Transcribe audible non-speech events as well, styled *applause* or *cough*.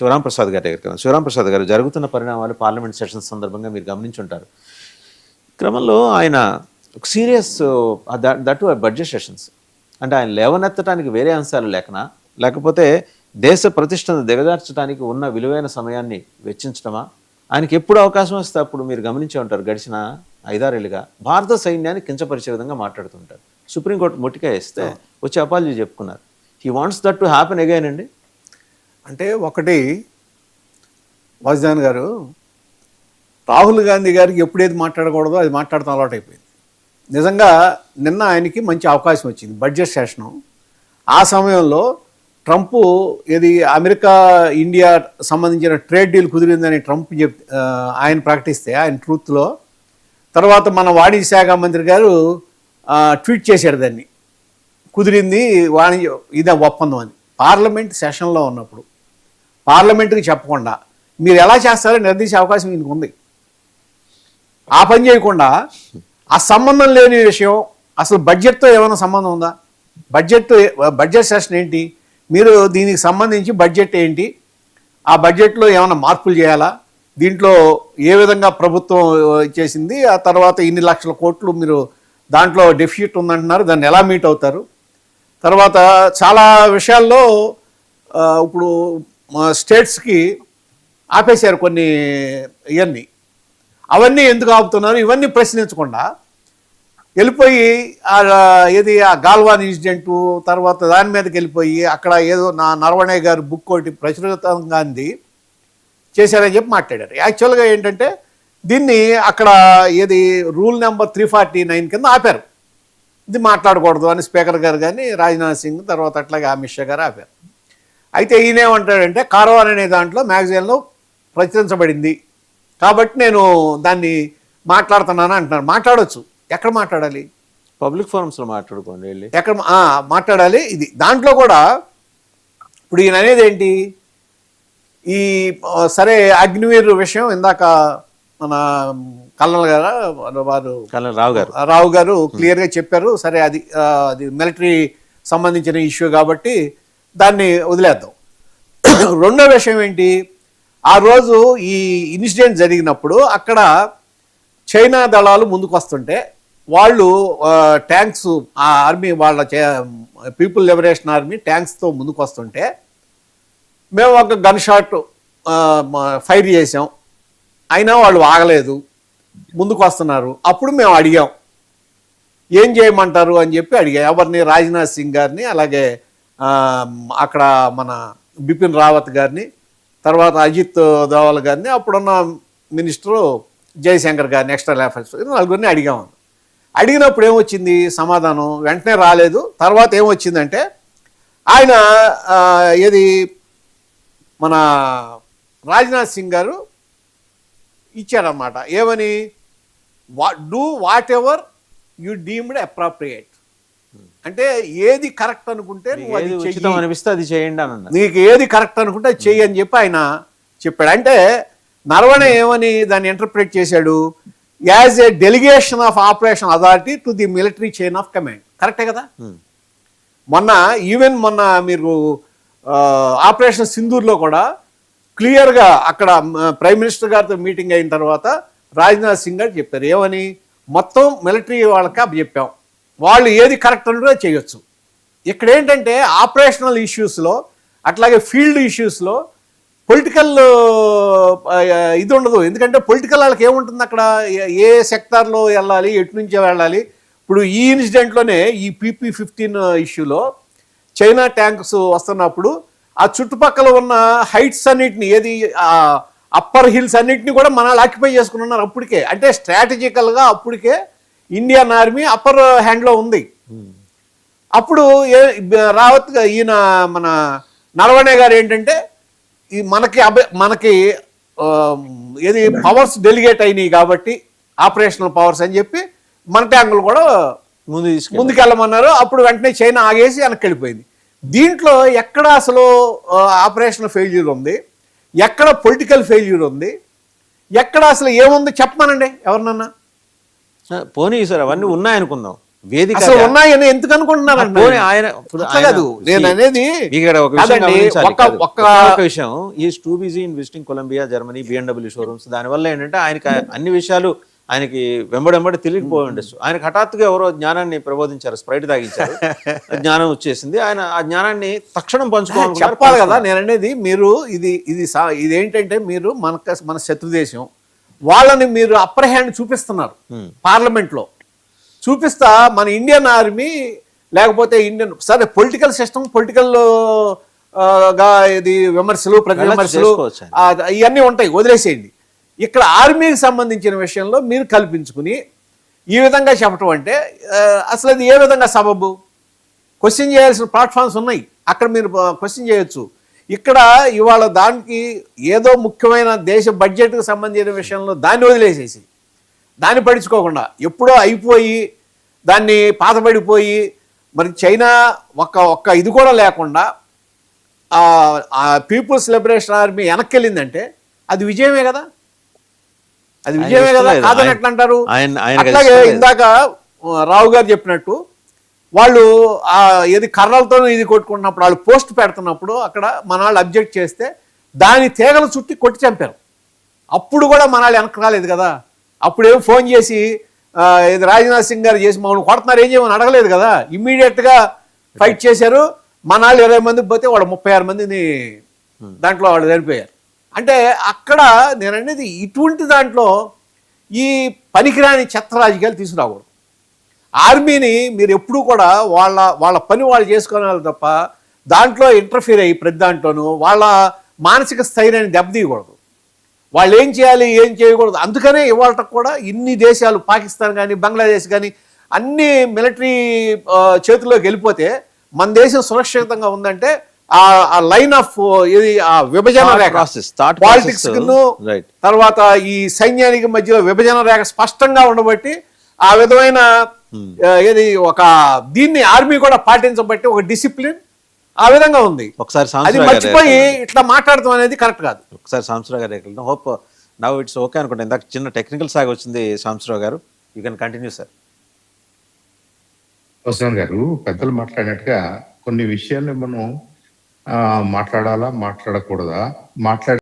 శివరాం ప్రసాద్ గారి దగ్గరికి. శివరాం ప్రసాద్ గారు జరుగుతున్న పరిణామాలు పార్లమెంట్ సెషన్స్ సందర్భంగా మీరు గమనించుంటారు. క్రమంలో ఆయన సీరియస్ దట్ బడ్జెట్ సెషన్స్. అంటే ఆయన లేవనెత్తడానికి వేరే అంశాలు లేకనా? లేకపోతే దేశ ప్రతిష్టను దిగజార్చడానికి ఉన్న విలువైన సమయాన్ని వెచ్చించడమా ఆయనకి ఎప్పుడు అవకాశం వస్తే అప్పుడు మీరు గమనించే ఉంటారు. గడిచిన ఐదారేళ్ళుగా భారత సైన్యాన్ని కించపరిచే విధంగా మాట్లాడుతుంటారు సుప్రీంకోర్టు ముట్టిగా వేస్తే వచ్చి అపాలజీ చెప్పుకున్నారు. He wants that to happen again అండి? అంటే ఒకటి వాసుదాన్ గారు రాహుల్ గాంధీ గారికి ఎప్పుడేది మాట్లాడకూడదో అది మాట్లాడటం అలవాటు అయిపోయింది నిజంగా నిన్న ఆయనకి మంచి అవకాశం వచ్చింది బడ్జెట్ సెషను ఆ సమయంలో ట్రంప్ ఇది అమెరికా ఇండియా సంబంధించిన ట్రేడ్ డీల్ కుదిరిందని ట్రంప్ చెప్ ఆయన ప్రకటిస్తే ఆయన ట్రూత్లో. తర్వాత మన వాణిజ్య శాఖ మంత్రి గారు ట్వీట్ చేశారు దాన్ని. కుదిరింది వాణిజ్య ఇదే ఒప్పందం అని పార్లమెంట్ సెషన్లో ఉన్నప్పుడు. పార్లమెంటుకి చెప్పకుండా మీరు ఎలా చేస్తారో నిర్దేశించే అవకాశం మీకు ఉంది. ఆ పని చేయకుండా ఆ సంబంధం లేని విషయం అసలు బడ్జెట్తో ఏమైనా సంబంధం ఉందా? బడ్జెట్ బడ్జెట్ సెషన్ ఏంటి? మీరు దీనికి సంబంధించి బడ్జెట్ ఏంటి? ఆ బడ్జెట్లో ఏమైనా మార్పులు చేయాలా? దీంట్లో ఏ విధంగా ప్రభుత్వం చేసింది? ఆ తర్వాత ఇన్ని లక్షల కోట్లు మీరు దాంట్లో డెఫిషిట్ ఉందంటున్నారు దాన్ని ఎలా మీట్ అవుతారు? తర్వాత చాలా విషయాల్లో ఇప్పుడు స్టేట్స్కి ఆపేశారు కొన్ని ఇవన్నీ అవన్నీ ఎందుకు ఆపుతున్నారు? ఇవన్నీ ప్రశ్నించకుండా వెళ్ళిపోయి ఏది ఆ గాల్వాన్ ఇన్సిడెంటు తర్వాత దాని మీదకి వెళ్ళిపోయి అక్కడ ఏదో నా నరవణయ్య గారు బుక్ ఒకటి ప్రచురితంగా అంది చేశారని చెప్పి మాట్లాడారు. యాక్చువల్గా ఏంటంటే దీన్ని అక్కడ ఏది rule number three forty nine కింద ఆపారు. ఇది మాట్లాడకూడదు అని స్పీకర్ గారు కానీ రాజ్నాథ్ సింగ్ తర్వాత అట్లాగే అమిత్ షా గారు ఆపారు. అయితే ఈయన ఏమంటాడంటే కార్వాన్ అనే దాంట్లో మ్యాగజైన్లో ప్రచురించబడింది. కాబట్టి నేను దాన్ని మాట్లాడుతున్నాను అంటున్నాను. మాట్లాడొచ్చు. ఎక్కడ మాట్లాడాలి? పబ్లిక్ ఫోరమ్స్లో మాట్లాడుకోండి వెళ్ళి. ఎక్కడ మాట్లాడాలి. ఇది దాంట్లో కూడా ఇప్పుడు ఈయన అనేది ఏంటి? ఈ సరే అగ్నివీర్ విషయం ఇందాక మన కల్నల్ గారు వారు రావు గారు. రావు గారు క్లియర్గా చెప్పారు. సరే అది అది మిలిటరీ సంబంధించిన ఇష్యూ కాబట్టి దాన్ని వదిలేద్దాం. రెండో విషయం ఏంటి? ఆ రోజు ఈ ఇన్సిడెంట్ జరిగినప్పుడు అక్కడ చైనా దళాలు ముందుకు వస్తుంటే వాళ్ళు ట్యాంక్స్ ఆ ఆర్మీ వాళ్ళ పీపుల్ లిబరేషన్ ఆర్మీ ట్యాంక్స్తో ముందుకు వస్తుంటే మేము ఒక గన్ షాట్ ఫైర్ చేసాం అయినా వాళ్ళు ఆగలేదు. ముందుకు వస్తున్నారు. అప్పుడు మేము అడిగాం. ఏం చేయమంటారు అని చెప్పి అడిగా. ఎవరిని? రాజ్నాథ్ సింగ్ గారిని అలాగే అక్కడ మన బిపిన్ రావత్ గారిని తర్వాత అజిత్ దోవల్ గారిని అప్పుడున్న మినిస్టరు జయశంకర్ గారిని ఎక్స్టర్నల్ అఫైర్స్ నలుగురిని అడిగాము అడిగినప్పుడు ఏమొచ్చింది సమాధానం? వెంటనే రాలేదు. తర్వాత ఏమొచ్చిందంటే ఆయన ఏది మన రాజ్నాథ్ సింగ్ గారు ఇచ్చారన్నమాట. ఏమని? వా do whatever you deemed appropriate అంటే ఏది కరెక్ట్ అనుకుంటే నువ్వు అది. ఉచితం అనిపిస్తే అది చేయండి అని నీకు ఏది కరెక్ట్ అనుకుంటే అది చెయ్యి అని చెప్పి ఆయన చెప్పాడు. అంటే నరవణ ఏమని దాన్ని ఇంటర్ప్రిట్ చేశాడు? As a delegation of operation authority to the military chain of command కరెక్టే కదా? Hmm. మొన్న ఈవెన్ మొన్న మీరు ఆపరేషన్ సింధూర్లో కూడా క్లియర్గా అక్కడ ప్రైమ్ మినిస్టర్ గారితో మీటింగ్ అయిన తర్వాత రాజ్నాథ్ సింగ్ గారు చెప్పారు. ఏమని? మొత్తం మిలిటరీ వాళ్ళకి అప్పు చెప్పాం వాళ్ళు ఏది కరెక్ట్ అంటే చేయొచ్చు. ఇక్కడ ఏంటంటే ఆపరేషనల్ ఇష్యూస్లో అట్లాగే ఫీల్డ్ ఇష్యూస్లో పొలిటికల్ ఇది ఉండదు. ఎందుకంటే పొలిటికల్ వాళ్ళకి ఏముంటుంది అక్కడ? ఏ- ఏ సెక్టార్లో వెళ్ళాలి ఎటు నుంచి వెళ్ళాలి? ఇప్పుడు ఈ ఇన్సిడెంట్లోనే ఈ పీపీ ఫిఫ్టీన్ ఇష్యూలో చైనా ట్యాంక్స్ వస్తున్నప్పుడు ఆ చుట్టుపక్కల ఉన్న హైట్స్ అన్నిటిని ఏది అప్పర్ హిల్స్ అన్నిటిని కూడా మన ఆక్యుపై చేసుకుని ఉన్నారు అప్పటికే. అంటే స్ట్రాటజికల్గా అప్పటికే ఇండియన్ ఆర్మీ అప్పర్ హ్యాండ్లో ఉంది. అప్పుడు ఏ రావత్ ఈయన మన నరవణే గారు ఏంటంటే ఈ మనకి అభ మనకి ఏది పవర్స్ డెలిగేట్ అయినాయి కాబట్టి ఆపరేషనల్ పవర్స్ అని చెప్పి మన ట్యాంకులు కూడా ముందు తీసుకు ముందుకెళ్ళమన్నారు. అప్పుడు వెంటనే చైనా ఆగేసి వెనక్కి వెళ్ళిపోయింది. దీంట్లో ఎక్కడ అసలు ఆపరేషనల్ ఫెయిల్యూర్ ఉంది? ఎక్కడ పొలిటికల్ ఫెయిల్యూర్ ఉంది? ఎక్కడ అసలు ఏముంది? చెప్పమనండి ఎవరినన్నా. పోనీ సార్ అవన్నీ ఉన్నాయనుకుందాం. వేదిక అసలు. ఉన్నాయని ఎందుకు అనుకుంటున్నారండి పోనీ ఆయన కాదు. నేను అనేది ఇక్కడ ఒక విషయం కాదండి, గమనించాలి. ఒక్క- కాదు. ఒక్క- ఒకే ఒక విషయం is too busy in visiting Colombia Germany BMW showrooms దానివల్ల ఏంటంటే ఆయనకి అన్ని విషయాలు ఆయనకి వెంబడెంబడి తెలియకపోయి ఉండొచ్చు. ఆయనకు హఠాత్తుగా ఎవరో జ్ఞానాన్ని ప్రబోధించారు స్ప్రైట్ తాగించారు. *laughs* జ్ఞానం వచ్చేసింది. ఆయన ఆ జ్ఞానాన్ని తక్షణం పంచుకోవాలి చెప్పాలి కదా నేను అనేది మీరు ఇది ఇది సా- ఇది ఏంటంటే మీరు మన మన శత్రు దేశం. వాళ్ళని మీరు అప్పర్ హ్యాండ్ చూపిస్తున్నారు పార్లమెంట్లో చూపిస్తా మన ఇండియన్ ఆర్మీ లేకపోతే ఇండియన్ సరే పొలిటికల్ సిస్టమ్ పొలిటికల్గా ఇది విమర్శలు ప్రతి విమర్శలు ఇవన్నీ ఉంటాయి వదిలేసేయండి. ఇక్కడ ఆర్మీకి సంబంధించిన విషయంలో మీరు కల్పించుకుని ఈ విధంగా చెప్పటం అంటే అసలు అది ఏ విధంగా సబబు? క్వశ్చన్ చేయాల్సిన ప్లాట్ఫామ్స్ ఉన్నాయి. అక్కడ మీరు క్వశ్చన్ చేయొచ్చు. ఇక్కడ ఇవాళ దానికి ఏదో ముఖ్యమైన దేశ బడ్జెట్కి సంబంధించిన విషయంలో దాన్ని వదిలేసేసి దాన్ని పడించుకోకుండా ఎప్పుడో అయిపోయి దాన్ని పాతబడిపోయి మరి చైనా ఒక్క ఒక్క ఇది కూడా లేకుండా ఆ పీపుల్స్ లిబరేషన్ ఆర్మీ వెనక్కి వెళ్ళిందంటే అది విజయమే కదా అది విజయమే కదా. కాదని ఎట్లా అంటారు అట్లాగే. ఇందాక రావు గారు చెప్పినట్టు వాళ్ళు ఏది కర్రలతో ఇది కొట్టుకుంటున్నప్పుడు వాళ్ళు పోస్ట్ పెడుతున్నప్పుడు అక్కడ మన వాళ్ళు అబ్జెక్ట్ చేస్తే దాని తీగలు చుట్టి కొట్టి చంపారు. అప్పుడు కూడా మన వాళ్ళు వెనక్కి రాలేదు కదా. అప్పుడు ఫోన్ చేసి ఇది రాజ్నాథ్ సింగ్ గారు చేసి మమ్మల్ని కొడుతున్నారు ఏం చేయమని అడగలేదు కదా. ఇమ్మీడియట్గా ఫైట్ చేశారు. మన వాళ్ళు ఇరవై మందికి పోతే వాడు ముప్పై ఆరు మందిని దాంట్లో వాళ్ళు చనిపోయారు. అంటే అక్కడ నేను అనేది ఇటువంటి దాంట్లో ఈ పనికిరాని చెత్త రాజకీయాలు తీసుకురాకూడదు. ఆర్మీని మీరు ఎప్పుడూ కూడా వాళ్ళ వాళ్ళ పని వాళ్ళు చేసుకోవాలి తప్ప దాంట్లో ఇంటర్ఫీర్ అయ్యి ప్రతి దాంట్లోనూ వాళ్ళ మానసిక స్థైర్యాన్ని దెబ్బతీయకూడదు. వాళ్ళు ఏం చేయాలి ఏం చేయకూడదు. అందుకనే ఇవాళ కూడా ఇన్ని దేశాలు పాకిస్తాన్ కానీ బంగ్లాదేశ్ కానీ అన్ని మిలిటరీ చేతుల్లోకి వెళ్ళిపోతే మన దేశం సురక్షితంగా ఉందంటే ఆ లైన్ ఆఫ్ ఇది ఆ విభజన రేఖ. పాలిటిక్స్. తర్వాత ఈ సైన్యానికి మధ్యలో విభజన రేఖ స్పష్టంగా ఉండబట్టి ఆ విధమైన ఏది ఒక దీన్ని ఆర్మీ కూడా పాటించబట్టి ఒక డిసిప్లిన్ ఆ విధంగా ఉంది. ఒకసారి అది మర్చిపోయి ఇట్లా మాట్లాడటం అనేది కరెక్ట్ కాదు. ఒకసారి సాంసరావు గారు వెళ్దాం హోప్ నవ్ ఇట్స్ ఓకే అనుకుంటా. ఇందాక చిన్న టెక్నికల్ సాగ్ వచ్చింది సాంసరావు గారు. You can continue sir. గారు పెద్దలు మాట్లాడినట్టుగా కొన్ని విషయాల్ని మనం ఆ, మాట్లాడాలా మాట్లాడకూడదా? మాట్లాడే